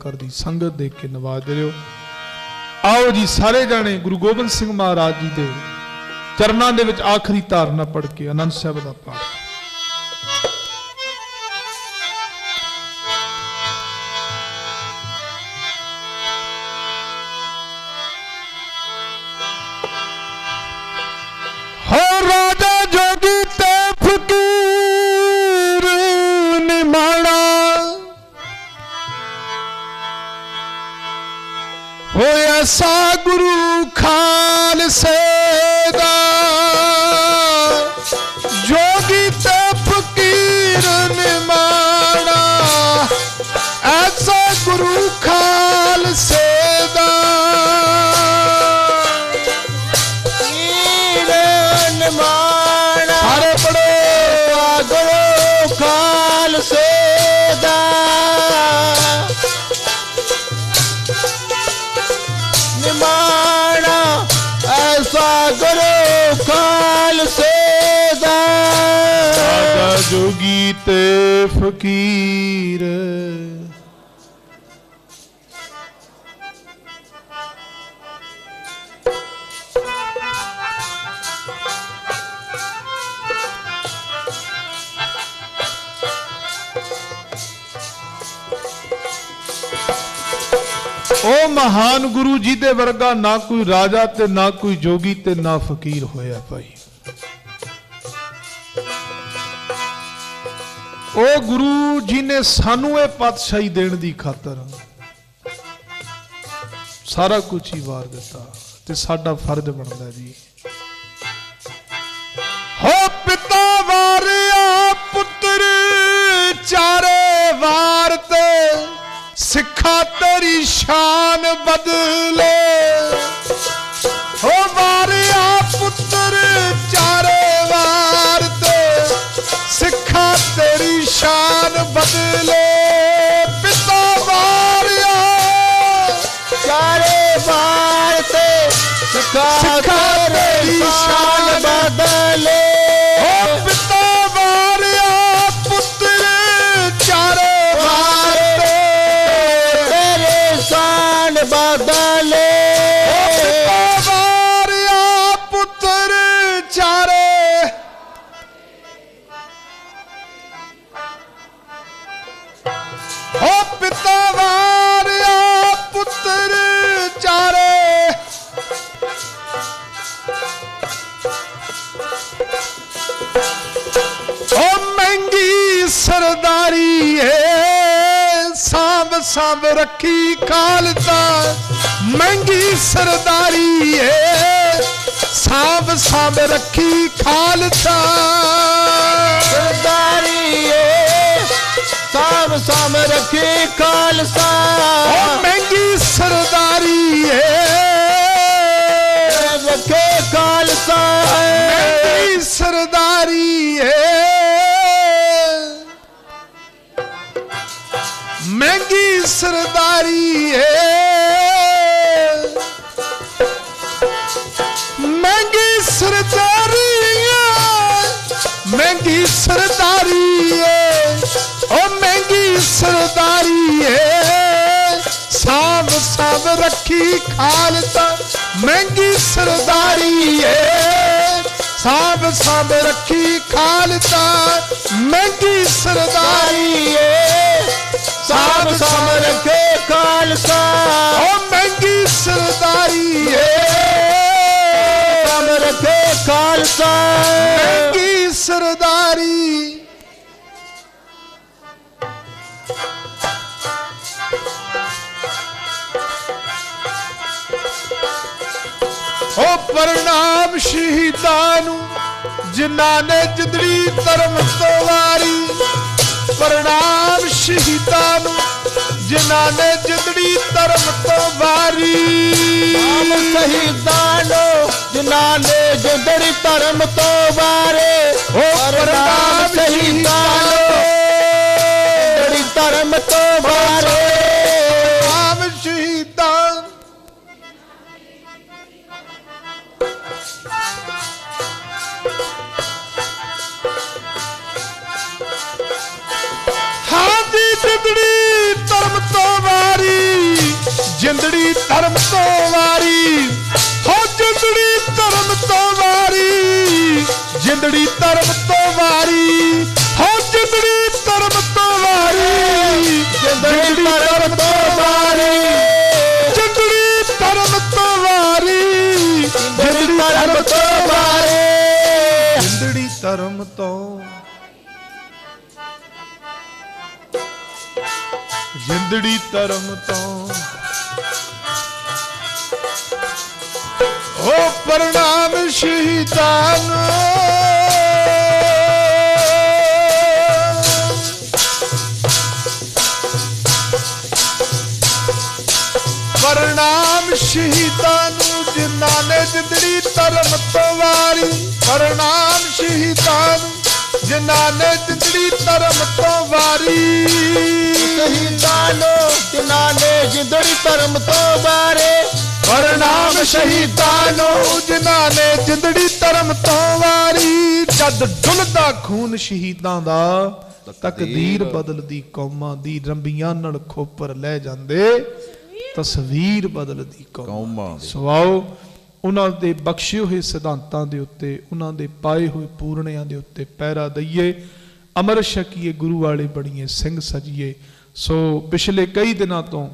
ਕਰ ਦੀ ਸੰਗਤ ਦੇਖ ਕੇ ਨਵਾਜ ਦਿਓ। ਆਓ ਜੀ ਸਾਰੇ ਜਾਣੇ ਗੁਰੂ ਗੋਬਿੰਦ ਸਿੰਘ ਮਹਾਰਾਜ ਜੀ ਦੇ ਚਰਨਾਂ ਦੇ ਵਿੱਚ ਆਖਰੀ ਧਾਰਨਾ ਪੜ ਕੇ ਆਨੰਦ ਸਾਹਿਬ ਦਾ ਪਾਠ। ਮਾਣਾ ਸਾਰੇ ਪੜੋ ਗੁਰੂ ਖਾਲਸੇ ਦਾ ਨਿਮਾਣਾ ਐਸਾ ਗੁਰੂ ਖਾਲਸੇ ਦਾ ਰਾਜਾ ਜੋਗੀ ਤੇ ਫਕੀਰ। ਉਹ ਮਹਾਨ ਗੁਰੂ ਜੀ ਦੇ ਵਰਗਾ ਨਾ ਕੋਈ ਰਾਜਾ ਤੇ ਨਾ ਕੋਈ ਜੋਗੀ ਤੇ ਨਾ ਫਕੀਰ ਹੋਇਆ ਭਾਈ। ਉਹ ਗੁਰੂ ਜੀ ਨੇ ਸਾਨੂੰ ਇਹ ਪਾਤਸ਼ਾਹੀ ਦੇਣ ਦੀ ਖਾਤਰ ਸਾਰਾ ਕੁਝ ਹੀ ਵਾਰ ਦਿੱਤਾ ਤੇ ਸਾਡਾ ਫਰਜ਼ ਬਣਦਾ ਜੀ। ਹੋ ਪਿਤਾ ਵਾਰਿਆ ਪੁੱਤਰ ਚਾਰੇ ਵਾਰ ਤੇ ਸਿੱਖਾ ਤੇਰੀ ਸ਼ਾਨ ਬਦਲੇ। ਹੋ ਵਾਰਿਆ ਪੁੱਤਰ ਚਾਰੇ ਵਾਰ ਤੇ ਸਿੱਖਾ ਤੇਰੀ ਸ਼ਾਨ ਬਦਲੇ। ਪਿਤਾ ਵਾਰਿਆ ਚਾਰੇ ਵਾਰ ਤੇ ਸਿਖਾ ਤੇਰੀ ਸ਼ਾਨ ਬਦਲੇ। ਸਰਦਾਰੀ ਏ। ਸਾਂਭ ਸਾਂਭ ਰੱਖੀ ਖਾਲਸਾ ਮਹਿੰਗੀ ਸਰਦਾਰੀ ਏ। ਸਾਂਭ ਸਾਂਭ ਰੱਖੀ ਖਾਲਸਾ ਸਰਦਾਰੀ ਏ। ਸਾਂਭ ਸਾਂਭ ਰੱਖੀ ਖਾਲਸਾ ਮਹਿੰਗੀ ਸਰਦਾਰੀ ਏ ਮਹਿੰਗੀ ਸਰਦਾਰੀ ਏ ਮਹਿੰਗੀ ਸਰਦਾਰੀ ਏ ਓ ਮਹਿੰਗੀ ਸਰਦਾਰੀ ਏ ਸਾਂਭ ਸਾਂਭ ਰੱਖੀ ਖਾਲਸਾ, ਮਹਿੰਗੀ ਸਰਦਾਰੀ ਏ ਸਾਂਭ ਸਾਬ ਰੱਖੀ ਖਾਲਸਾ, ਮਹਿੰਗੀ ਸਰਦਾਰੀ ਏ ਸਾਮ ਸਾਮ ਰੱਖੇ ਖਾਲਸਾ। ਓ ਮਹਿੰਗੀ ਸਰਦਾਰੀ ਏ। ਸਾਮ ਰੱਖੇ ਖਾਲਸਾ। ਮਹਿੰਗੀ ਸਰਦਾਰੀ। ਓ ਪ੍ਰਣਾਮ ਸ਼ਹੀਦਾਂ ਨੂੰ ਜਿਨ੍ਹਾਂ ਨੇ ਜਿੰਦੜੀ ਧਰਮ ਤੋਂ ਵਾਰੀ। ਪ੍ਰਣਾਮ ਸ਼ਹੀਦਾਂ ਨੂੰ ਜਿਨ੍ਹਾਂ ਨੇ ਜਿੰਦੜੀ ਧਰਮ ਤੋਂ ਵਾਰੀ। ਆਮ ਸ਼ਹੀਦਾਂ ਨੂੰ ਜਿਨ੍ਹਾਂ ਨੇ ਜਿੰਦੜੀ ਧਰਮ ਤੋਂ ਬਾਰੇ ਓ ਪ੍ਰਣਾਮ ਸ਼ਹੀਦਾਂ ਜਿੰਦੜੀ ਧਰਮ ਤੋਂ ਵਾਰੀ, ਹੋ ਜਿੰਦੜੀ ਧਰਮ ਤੋਂ ਵਾਰੀ, ਜਿੰਦੜੀ ਧਰਮ ਤੋਂ ਵਾਰੀ, ਹੋ ਜਿੰਦੜੀ ਧਰਮ ਤੋਂ ਵਾਰੀ, ਜਿੰਦੜੀ ਧਰਮ ਤੋਂ ਵਾਰੀ, ਜਿੰਦੜੀ ਧਰਮ ਤੋਂ ਵਾਰੀ, ਜਿੰਦੜੀ ਧਰਮ ਤੋਂ ਵਾਰੀ, ਜਿੰਦੜੀ ਧਰਮ ਤੋਂ ਜਿੰਦੜੀ ਧਰਮ ਤੋਂ ਓ ਪ੍ਰਣਾਮ ਸ਼ਹੀਦਾਂ ਨੂੰ। ਪ੍ਰਣਾਮ ਸ਼ਹੀਦਾਂ ਨੂੰ, ਜਿਨ੍ਹਾਂ ਨੇ ਜਿੰਦੜੀ ਧਰਮ ਤੋਂ ਵਾਰੀ। ਪ੍ਰਣਾਮ ਸ਼ਹੀਦਾਂ ਨੂੰ, ਜਿਨ੍ਹਾਂ ਨੇ ਜਿੰਦੜੀ ਧਰਮ ਤੋਂ ਵਾਰੀ। ਸ਼ਹੀਦਾਂ ਨੂੰ, ਜਿਨ੍ਹਾਂ ਨੇ ਜਿੰਦੜੀ ਧਰਮ ਤੋਂ ਵਾਰੇ। ਪ੍ਰਣਾਮ ਸ਼ਹੀਦਾਂ ਨੂੰ ਜਿਨ੍ਹਾਂ ਨੇ ਜਿੰਦੜੀ ਧਰਮ ਤੋਂ ਵਾਰੀ ਜਦ ਡੁੱਲਦਾ ਖੂਨ ਸ਼ਹੀਦਾਂ ਦਾ ਤਕਦੀਰ ਬਦਲਦੀ ਕੌਮਾਂ ਦੀ ਰੰਬੀਆਂ ਨਾਲ ਖੋਪਰ ਲੈ ਜਾਂਦੇ ਤਸਵੀਰ ਬਦਲਦੀ ਕੌਮਾਂ। ਸਵਾਓ ਉਹਨਾਂ ਦੇ ਬਖਸ਼ੇ ਹੋਏ ਸਿਧਾਂਤਾਂ ਦੇ ਉੱਤੇ ਉਹਨਾਂ ਦੇ ਪਾਏ ਹੋਏ ਪੂਰਣਿਆਂ ਦੇ ਉੱਤੇ ਪਹਿਰਾ ਦਈਏ। ਅਮਰ ਛਕੀਏ ਗੁਰੂ ਵਾਲੇ ਬਣੀਏ ਸਿੰਘ ਸਜੀਏ। ਸੋ ਪਿਛਲੇ ਕਈ ਦਿਨਾਂ ਤੋਂ